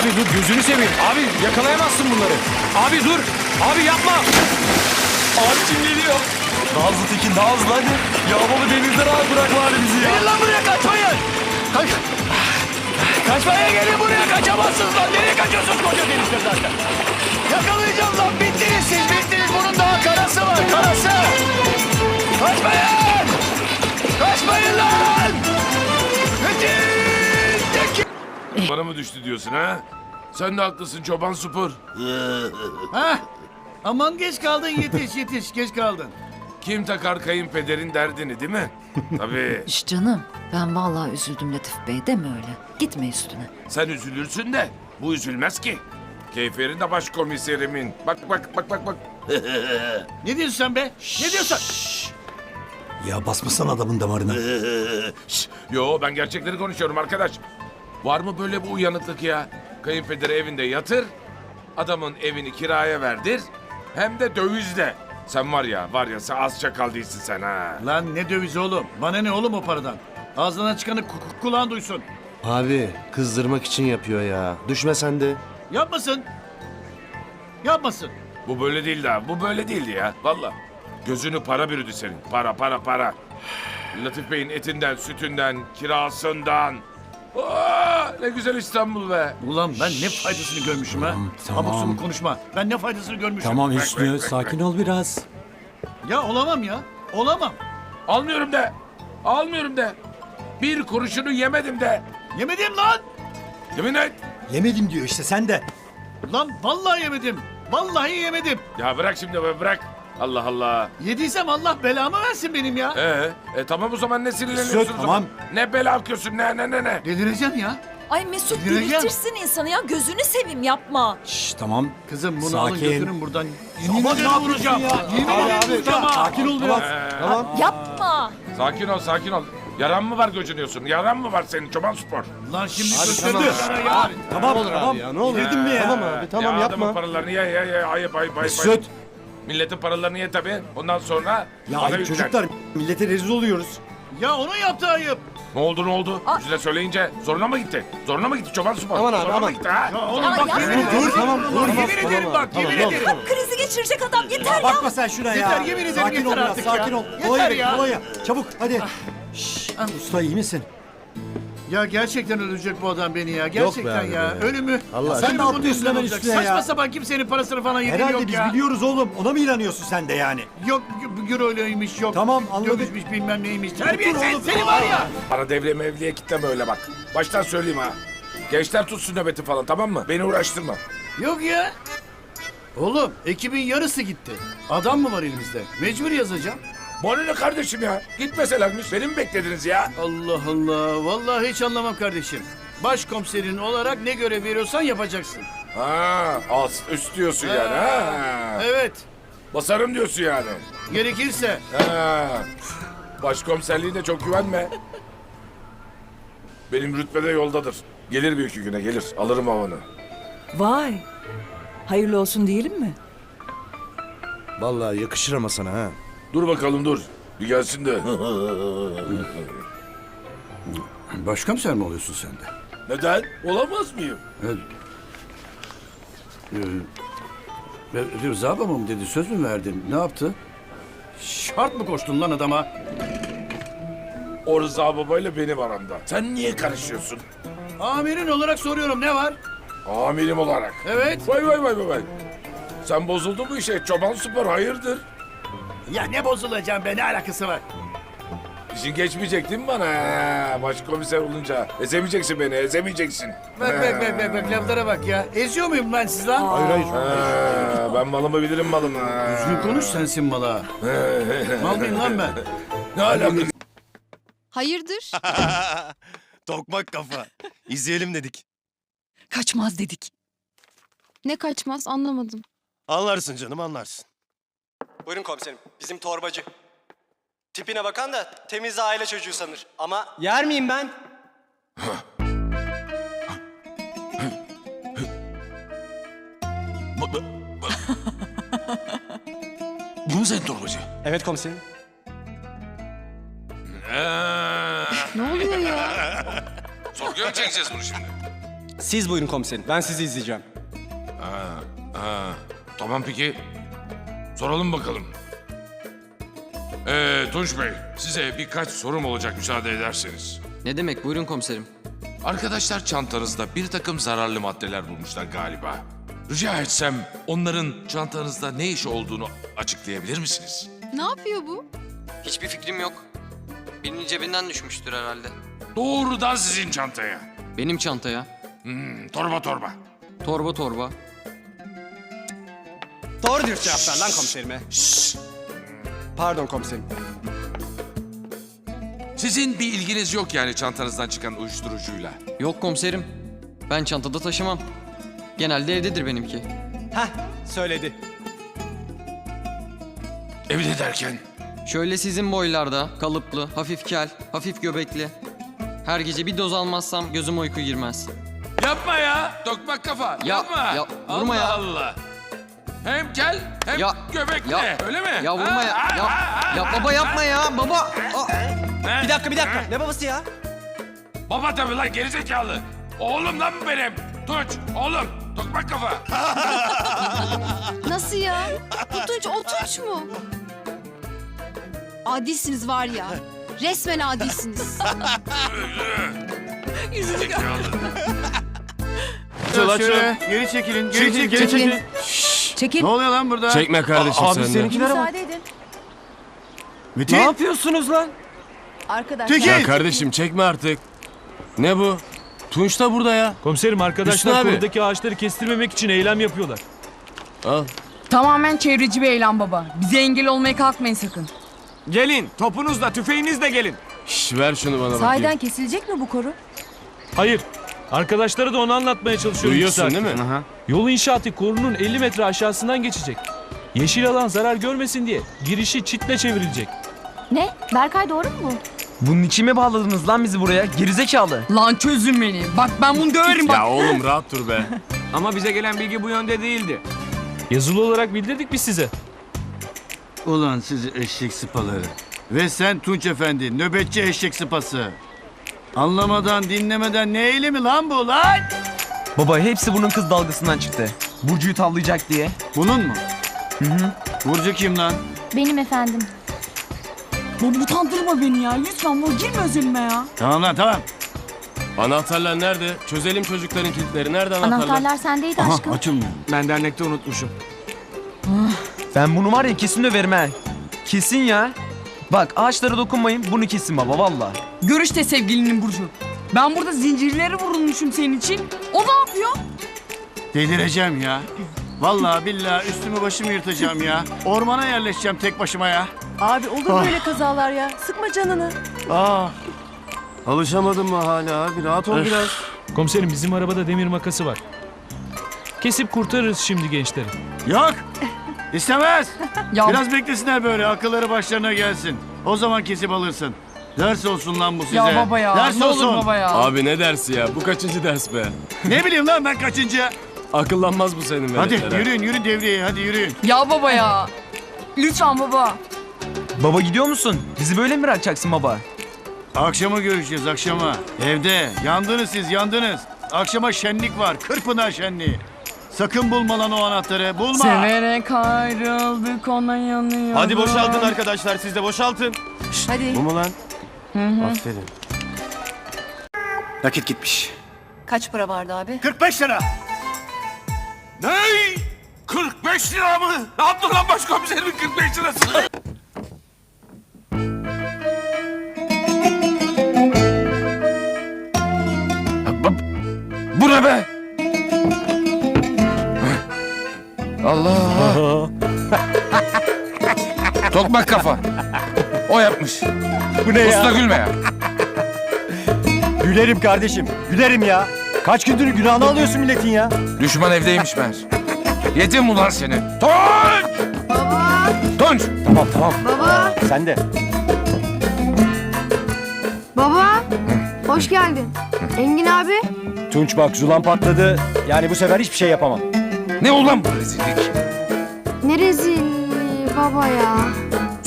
Abi dur gözünü seveyim. Abi yakalayamazsın bunları. Abi dur. Abi yapma. Abicim geliyor. Daha hızlı Tekin, daha hızlı hadi. Ya baba denizde rahat bırak bari bizi ya. Gelin lan buraya kaçmayın. Kaç. Kaçmaya gelin buraya kaçamazsınız lan. Nereye kaçıyorsunuz koca denizde zaten? Yakalayacağım lan. Bittiniz siz bittiniz. Bunun daha karası var karası. Kaçmayın. Kaçmayın lan. Metin. Tekin. Bana mı düştü diyorsun ha? Sen de haklısın çoban supur. Ha? Aman geç kaldın yetiş yetiş geç kaldın. Kim takar kayınpederin derdini değil mi? Tabii. Şş canım ben vallahi üzüldüm Latif Bey deme öyle. Gitme üstüne. Sen üzülürsün de bu üzülmez ki. Keyfi yerinde başkomiserimin. Bak bak bak bak bak. Ne diyorsun sen be? Ne diyorsun? Ya basmasan adamın damarına. Şş, Yo ben gerçekleri konuşuyorum arkadaş. Var mı böyle bu uyanıklık ya? Kayınpederi evinde yatır. Adamın evini kiraya verdir. Hem de dövizle. Sen var ya var ya sen az çakal değilsin sen ha. Lan ne döviz oğlum? Bana ne oğlum o paradan? Ağzından çıkanı ku- ku- kulağın duysun. Abi kızdırmak için yapıyor ya. Düşme sen de. Yapmasın. Yapmasın. Bu böyle değildi ha. Bu böyle değildi ya. Valla. Gözünü para bürüdü senin. Para para para. Latif Bey'in etinden, sütünden, kirasından. Aa, ne güzel İstanbul be. Ulan ben ne faydasını görmüşüm ha? tamam. Abuk subuk konuşma. Ben ne faydasını görmüşüm? Tamam Hüsnü sakin ol biraz. Ya olamam ya. Olamam. Almıyorum de. Almıyorum de. Bir kuruşunu yemedim de. Yemedim lan. Yemin et. Yemedim diyor işte sen de. Lan vallahi yemedim. Vallahi yemedim. Ya bırak şimdi be bırak. Allah Allah. Yediysem Allah belamı versin benim ya. Ee, e, tamam o zaman ne sinirleniyorsun Söt, o zaman? Ne bela akıyorsun ne ne ne ne? Delireceğim ya. Ay Mesut Delireceğim. delirtirsin insanı ya gözünü seveyim yapma. Şşş tamam. Kızım bunu alın Sakin. götürün buradan. Yemin ne ederim vuracağım. ya? Yemin Abi, ederim abi, vuracağım ha. Sakin ol biraz. Tamam. Yapma. Sakin ol sakin ol. Yaran mı var göcünüyorsun? Yaran mı var senin çoban spor? Lan şimdi götürdü tamam. ya. Tamam olur tamam. abi ya, ne olur. Girdin mi ya? Tamam abi tamam ya adamın yapma. paralarını ye ye ye ayıp ayıp ayıp. ayıp. Milletin paralarını ye tabii. Ondan sonra Ya bana ayıp yüklen. çocuklar millete rezil oluyoruz. Ya onun yaptığı ayıp. Ne oldu ne oldu? Yüzüne söyleyince zoruna mı gitti? Zoruna mı gitti çoban spor? Aman abi, zoruna aman. mı gitti ha? Ya oğlum Ya bak yapma. yemin ederim. Dur tamam dur. Yemin ederim bak yemin ederim. Kalp krizi geçirecek adam yeter ya. Bakma sen şuna ya. Yeter, yemin ederim Sakin ol yeter biraz artık ya. sakin ol. Yeter Kolonya ya. bekle kolonya. Çabuk hadi. Şşş. Usta iyi misin? Ya gerçekten öldürecek bu adam beni ya. Gerçekten abi ya. be. Ölümü. Allah Sen Ölümü ne yapıyorsun yüzünden hemen üstüne Saçma ya? sapan kimsenin parasını falan yediğim Herhalde yok biz ya. biliyoruz oğlum. Ona mı inanıyorsun sen de yani? Yok euroymuş yok. Tamam, anladık. Dövüşmüş bilmem neymiş. Terbiyesiz oğlum. seni var ya. Para devre mevliye kitleme öyle bak. Baştan söyleyeyim ha. Gençler tutsun nöbeti falan tamam mı? Beni uğraştırma. Yok ya. Oğlum ekibin yarısı gitti. Adam mı var elimizde? Mecbur yazacağım. Bana ne kardeşim ya? Gitmeselermiş. Beni mi beklediniz ya? Allah Allah. Vallahi hiç anlamam kardeşim. Başkomiserin olarak ne görev veriyorsan yapacaksın. Ha, az üst diyorsun yani ha. Evet. Basarım diyorsun yani. Gerekirse. Ha. Başkomiserliğe de çok güvenme. Benim rütbede yoldadır. Gelir bir iki güne gelir. Alırım havanı. Vay. Hayırlı olsun diyelim mi? Vallahi yakışır ama sana ha. Dur bakalım dur. Bir gelsin de. Başkomiser mi oluyorsun sen de? Neden? Olamaz mıyım? Evet. Ee, Rıza baba mı dedi? Söz mü verdin? Ne yaptı? Şart mı koştun lan adama? O Rıza babayla benim aramda. Sen niye karışıyorsun? Amirin olarak soruyorum ne var? Amirim olarak. Evet. Vay vay vay vay vay. Sen bozuldun bu işe. Çoban süper hayırdır? Ya ne bozulacağım be ne alakası var? İşin geçmeyecek değil mi bana? Ha, Başkomiser olunca. Ezemeyeceksin beni, ezemeyeceksin. Bak bak bak bak, bak laflara bak ya. Eziyor muyum ben siz lan? Hayır hayır. Ha, ben malımı bilirim malımı. Düzgün konuş sensin mala. Mal mıyım lan ben? Ne alakası? Hayırdır? Tokmak kafa. İzleyelim dedik. Kaçmaz dedik. ne kaçmaz anlamadım. Anlarsın canım anlarsın. Buyurun komiserim. Bizim torbacı. Tipine bakan da temiz aile çocuğu sanır. Ama... Yer miyim ben? Bu mu senin torbacı? Evet komiserim. Ee, Ne oluyor ya? sorguya mı çekeceğiz bunu şimdi? Siz buyurun komiserim. Ben sizi izleyeceğim. Ha, tamam peki. Soralım bakalım. Ee, Tunç Bey, size birkaç sorum olacak müsaade ederseniz. Ne demek? Buyurun komiserim. Arkadaşlar çantanızda bir takım zararlı maddeler bulmuşlar galiba. Rica etsem onların çantanızda ne iş olduğunu açıklayabilir misiniz? Ne yapıyor bu? Hiçbir fikrim yok. Birinin cebinden düşmüştür herhalde. Doğrudan sizin çantaya. Benim çantaya. Hmm, torba torba. Torba torba. Doğru dürüst cevap ver lan komiserime. Pardon komiserim. Sizin bir ilginiz yok yani çantanızdan çıkan uyuşturucuyla. Yok komiserim. Ben çantada taşımam. Genelde evdedir benimki. Heh söyledi. Evde derken Şöyle sizin boylarda, kalıplı, hafif kel, hafif göbekli. Her gece bir doz almazsam gözüm uyku girmez. Yapma ya. Tokmak kafa. Ya, yapma. ya, vurma Allah ya. Allah. Hem kel hem Ya, göbekli. Ya, öyle mi? Ya vurma ya. ha, Ya, ha, ha. ya baba yapma ya. Baba. Aa. Ha? Bir dakika bir dakika. Ne babası ya? Baba tabii lan gerizekalı. Oğlum lan bu benim. Tunç oğlum. Tokmak kafa. Nasıl ya? Bu Tunç o Tunç mu? Adilsiniz var ya. Resmen adilsiniz. Zekalı. Şöyle geri çekilin, geri çekilin. Geri çekilin. Çekil. Ne oluyor lan burada? Çekme kardeşim Abi sen de. seninkilere bak. Müsaade edin. Metin. Ne yapıyorsunuz lan? Arkadaşlar. Tekin. Ya kardeşim çekme artık. Ne bu? Tunç da burada ya. Komiserim arkadaşlar abi. buradaki ağaçları kestirmemek için eylem yapıyorlar. Al. Tamamen çevreci bir eylem baba. Bize engel olmaya kalkmayın sakın. Gelin topunuzla tüfeğinizle gelin. Şş, ver şunu bana bakayım. Sahiden kesilecek mi bu koru? Hayır. Arkadaşlara da onu anlatmaya çalışıyorum. Duyuyorsun değil mi? Yol inşaatı korunun 50 metre aşağısından geçecek. Yeşil alan zarar görmesin diye girişi çitle çevrilecek. ne? Berkay doğru mu bu? Bunun için mi bağladınız lan bizi buraya? Gerizekalı. Lan çözün beni. Bak ben bunu döverim bak. Ya oğlum rahat dur be. Ama bize gelen bilgi bu yönde değildi. Yazılı olarak bildirdik biz size. Ulan sizi eşek sıpaları. Ve sen Tunç Efendi, nöbetçi eşek sıpası. Anlamadan, dinlemeden ne eylemi lan bu lan? Baba hepsi bunun kız dalgasından çıktı. Burcu'yu tavlayacak diye. Bunun mu? Hı hı. Burcu kim lan? Benim efendim. Baba utandırma beni ya. Lütfen bu girme özelime ya. Tamam lan tamam. Anahtarlar nerede? Çözelim çocukların kilitleri. Nerede anahtarlar? sendeydi Aha açılmıyor. Ben dernekte unutmuşum. ben bunu var ya kesin döverim ha. Kesin ya. Bak ağaçlara dokunmayın bunu kesin baba valla. Görüş de sevgilinin Burcu. Ben burada zincirleri vurulmuşum senin için. O ne yapıyor? Delireceğim ya. Vallahi billahi üstümü başımı yırtacağım ya. Ormana yerleşeceğim tek başıma ya. Abi olur böyle kazalar ya. Sıkma canını. Ah. Alışamadın mı hala abi? Rahat ol biraz. Komiserim bizim arabada demir makası var. Kesip kurtarırız şimdi gençleri. Yok. İstemez. Ya Biraz beklesinler böyle akılları başlarına gelsin. O zaman kesip alırsın. Ders olsun lan bu size. ya baba ya. Ders ne olsun. olur baba ya. Abi ne dersi ya? Bu kaçıncı ders be? Ne bileyim lan ben kaçıncı. Akıllanmaz bu senin Hadi veletlere. yürüyün yürü devreye hadi yürüyün. Ya baba ya. Lütfen baba. Baba gidiyor musun? Bizi böyle mi bırakacaksın baba? Akşama görüşeceğiz akşama. Evde. Yandınız siz yandınız. Akşama şenlik var. Kırpınar şenliği. Sakın bulma lan o anahtarı. Bulma. Severek ayrıldık ona yanıyorum. arkadaşlar siz de boşaltın. Hadi. Bu mu lan? Aferin. Nakit gitmiş. Kaç para vardı abi? 45 lira. Ne? 45 lira mı? Ne yaptın lan başkomiserimin 45 lirası? Bu ne be? Allah! Tokmak kafa. O yapmış. Bu ne Usta gülme ya. Gülerim kardeşim. Gülerim ya. Kaç gündür günahını alıyorsun milletin ya. Düşman evdeymiş meğer. Yedim mi lan seni? Tunç! Baba! Tunç! Tamam tamam. Baba. Sen de. Baba. Hoş geldin. Engin abi. Tunç bak Zulan patladı. Yani bu sefer hiçbir şey yapamam. Ne ulan bu rezillik? Ne rezilliği baba ya.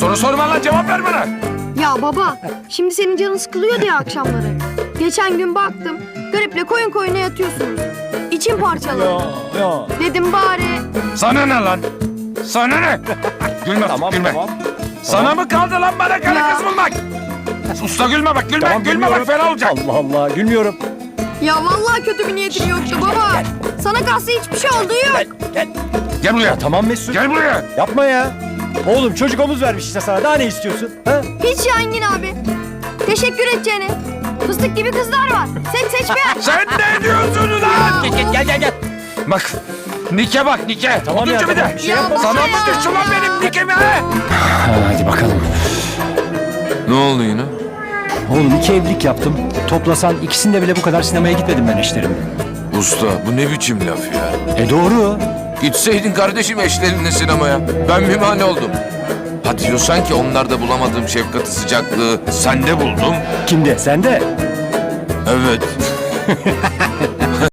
Soru sorma lan cevap ver bana. Ya baba, şimdi senin canın sıkılıyor diye akşamları. Geçen gün baktım, gariple koyun koyuna yatıyorsunuz. İçim parçalandı. Dedim bari Sana ne lan? Sana ne? Gülme, gülme. Sana mı kaldı lan bana karı Ya. kız bulmak? Usta gülme bak, gülme, gülme bak fena olacak. Allah Allah gülmüyorum. Ya vallahi kötü bir niyetim yoktu baba. Sana kalsa hiçbir şey olduğu yok. Gel buraya. Tamam Mesut. Gel buraya. Yapma ya. Oğlum çocuk omuz vermiş işte sana. Daha ne istiyorsun? Ha? Hiç ya Engin abi. Teşekkür edeceğine. Fıstık gibi kızlar var. Seç seç. Sen ne diyorsun lan? Gel gel gel gel. Bak, Nike bak Nike. Tamam ya, Oduncu bir tamam, de. bir şey Ya yapma. Sana ya. mı düştü lan benim Nike'mi ha? Hadi bakalım. Ne oldu yine? Oğlum iki evlilik yaptım. Toplasan ikisinde bile bu kadar sinemaya gitmedim ben eşlerimle. Usta bu ne biçim laf ya? E doğru. Gitseydin kardeşim eşlerinle sinemaya. Ben bir mani oldum. Ha diyorsan ki onlarda bulamadığım şefkati sıcaklığı sende buldum. Kimde? Sende. Evet.